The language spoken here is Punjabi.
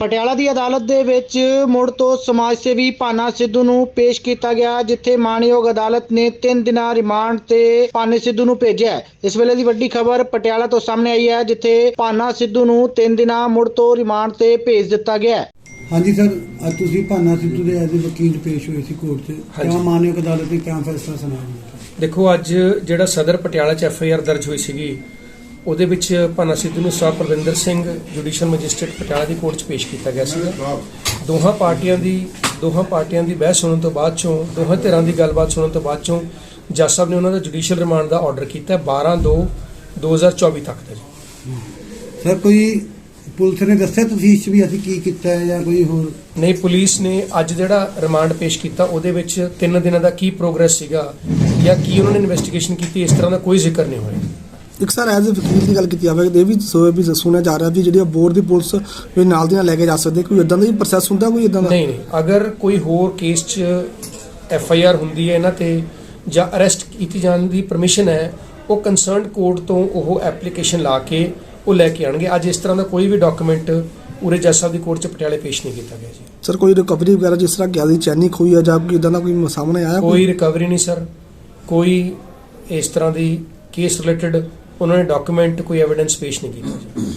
ਪਟਿਆਲਾ ਦੀ ਅਦਾਲਤ ਦੇ ਵਿੱਚ ਮੁੜ ਤੋਂ ਸਮਾਜ ਸੇਵੀ ਭਾਨਾ ਸਿੱਧੂ ਨੂੰ ਪੇਸ਼ ਕੀਤਾ ਗਿਆ ਜਿੱਥੇ ਮਾਣਯੋਗ ਅਦਾਲਤ ਨੇ 3 ਦਿਨਾਂ ਰਿਮਾਂਡ ਤੇ ਭਾਨੇ ਸਿੱਧੂ ਨੂੰ ਭੇਜਿਆ। ਇਸ ਵੇਲੇ ਦੀ ਵੱਡੀ ਖਬਰ ਪਟਿਆਲਾ ਤੋਂ ਸਾਹਮਣੇ ਆਈ ਹੈ ਜਿੱਥੇ ਭਾਨਾ ਸਿੱਧੂ ਨੂੰ 3 ਦਿਨਾਂ ਮੁੜ ਤੋਂ ਰਿਮਾਂਡ ਤੇ ਭੇਜ ਦਿੱਤਾ ਗਿਆ ਹਾਂਜੀ ਸਰ ਅੱਜ ਤੁਸੀਂ ਭਾਨਾ ਸਿੱਧੂ ਦੇ ਐਜ਼ ਵਕੀਲ ਪੇਸ਼ ਹੋਏ ਸੀ ਕੋਰਟ 'ਚ। ਕਿਉਂ ਮਾਨਯੋਗ ਅਦਾਲਤ ਨੇ ਕਿਉਂ ਫੈਸਲਾ ਸੁਣਾਇਆ ਦੇਖੋ ਅੱਜ ਜਿਹੜਾ ਸਦਰ ਪਟਿਆਲਾ ਚ ਐਫ ਆਈ ਆਰ ਦਰਜ ਹੋਈ ਸੀਗੀ ਉਹਦੇ ਵਿੱਚ ਭਾਨਾ ਸਿੱਧੂ ਨੂੰ ਸਾਹਿਬ ਪ੍ਰਵਿੰਦਰ ਸਿੰਘ ਜੁਡੀਸ਼ੀਅਲ ਮੈਜਿਸਟ੍ਰੇਟ ਪਟਿਆਲਾ ਦੀ ਕੋਰਟ 'ਚ ਪੇਸ਼ ਕੀਤਾ ਗਿਆ ਸੀਗਾ। ਦੋਹਾਂ ਪਾਰਟੀਆਂ ਦੀ ਦੋਹਾਂ ਪਾਰਟੀਆਂ ਦੀ ਬਹਿਸ ਸੁਣਨ ਤੋਂ ਬਾਅਦ ਚੋਂ ਦੋਹਾਂ ਧਿਰਾਂ ਦੀ ਗੱਲਬਾਤ ਸੁਣਨ ਤੋਂ ਬਾਅਦ ਚੋਂ ਜੱਜ ਸਾਹਿਬ ਨੇ ਉਹਨਾਂ ਦਾ ਜੁਡੀਸ਼ੀਅਲ ਰਿਮਾਂਡ ਦਾ ਆਰਡਰ ਕੀਤਾ ਹੈ 12 2 2024 ਤੱਕ ਦਾ ਜੀ। ਸਰ ਕੋਈ ਪੁਲਿਸ ਨੇ ਦੱਸਿਆ ਤਫਤੀਸ਼ 'ਚ ਵੀ ਅਸੀਂ ਕੀ ਕੀਤਾ ਹੈ ਜਾਂ ਕੋਈ ਹੋਰ? ਨਹੀਂ ਪੁਲਿਸ ਨੇ ਅੱਜ ਜਿਹੜਾ ਰਿਮਾਂਡ ਪੇਸ਼ ਕੀਤਾ ਉਹਦੇ ਵਿੱਚ 3 ਦਿਨਾਂ ਦਾ ਕੀ ਪ੍ਰੋਗਰੈਸ ਸੀਗਾ ਜਾਂ ਕੀ ਉਹਨਾਂ ਨੇ ਇਨਵੈਸਟੀਗੇਸ਼ਨ ਕੀਤੀ ਇਸ ਤਰ੍ਹਾਂ ਦਾ ਕੋਈ ਜ਼ਿਕਰ ਨਹੀਂ ਹੋਇਆ। ਇੱਕ ਸਰ ਐਜ਼ ਅ ਵਕੀਲ ਦੀ ਗੱਲ ਕੀਤੀ ਜਾਵੇ ਇਹ ਵੀ ਸੋ ਵੀ ਸੁਣਿਆ ਜਾ ਰਿਹਾ ਵੀ ਜਿਹੜੀ ਬੋਰਡ ਦੀ ਪੁਲਿਸ ਵੀ ਨਾਲ ਦੀ ਨਾਲ ਲੈ ਕੇ ਜਾ ਸਕਦੇ ਕੋਈ ਇਦਾਂ ਦਾ ਵੀ ਪ੍ਰੋਸੈਸ ਹੁੰਦਾ ਕੋਈ ਇਦਾਂ ਦਾ? ਨਹੀਂ ਨਹੀਂ ਅਗਰ ਕੋਈ ਹੋਰ ਕੇਸ 'ਚ ਐਫ ਆਈ ਆਰ ਹੁੰਦੀ ਹੈ ਇਹਨਾਂ ਤੇ ਜਾਂ ਅਰੈਸਟ ਕੀਤੀ ਜਾਣ ਦੀ ਪਰਮਿਸ਼ਨ ਹੈ ਉਹ ਕੰਸਰਨਡ ਕੋਰਟ ਤੋਂ ਉਹ ਐਪਲੀਕੇਸ਼ਨ ਲਾ ਕੇ ਉਹ ਲੈ ਕੇ ਆਣਗੇ। ਅੱਜ ਇਸ ਤਰ੍ਹਾਂ ਦਾ ਕੋਈ ਵੀ ਡਾਕੂਮੈਂਟ ਉਰੇ ਜੱਜ ਸਾਹਿਬ ਦੀ ਕੋਰਟ 'ਚ ਪਟਿਆਲੇ ਪੇਸ਼ ਨਹੀਂ ਕੀਤਾ ਗਿਆ ਜੀ। ਸਰ ਕੋਈ ਰਿਕਵਰੀ ਵਗੈਰਾ ਜਿਸ ਤਰ੍ਹਾਂ ਗਿਆ ਦੀ ਚੈਨੀ ਖੋਈ ਆ ਜਾਂ ਕੋਈ ਇਦਾਂ ਦਾ ਕੋਈ ਸਾਹਮਣੇ ਆਇਆ ਕੋਈ? ਰਿਕਵਰੀ ਨਹੀਂ ਸਰ। ਕੋਈ ਇਸ ਤਰ੍ਹਾਂ ਦੀ ਕੇਸ ਰਿਲੇਟਡ ਉਹਨਾਂ ਨੇ ਡਾਕੂਮੈਂਟ ਕੋਈ ਐਵੀਡੈਂਸ ਪੇਸ਼ ਨਹੀਂ ਕੀਤਾ ਜੀ।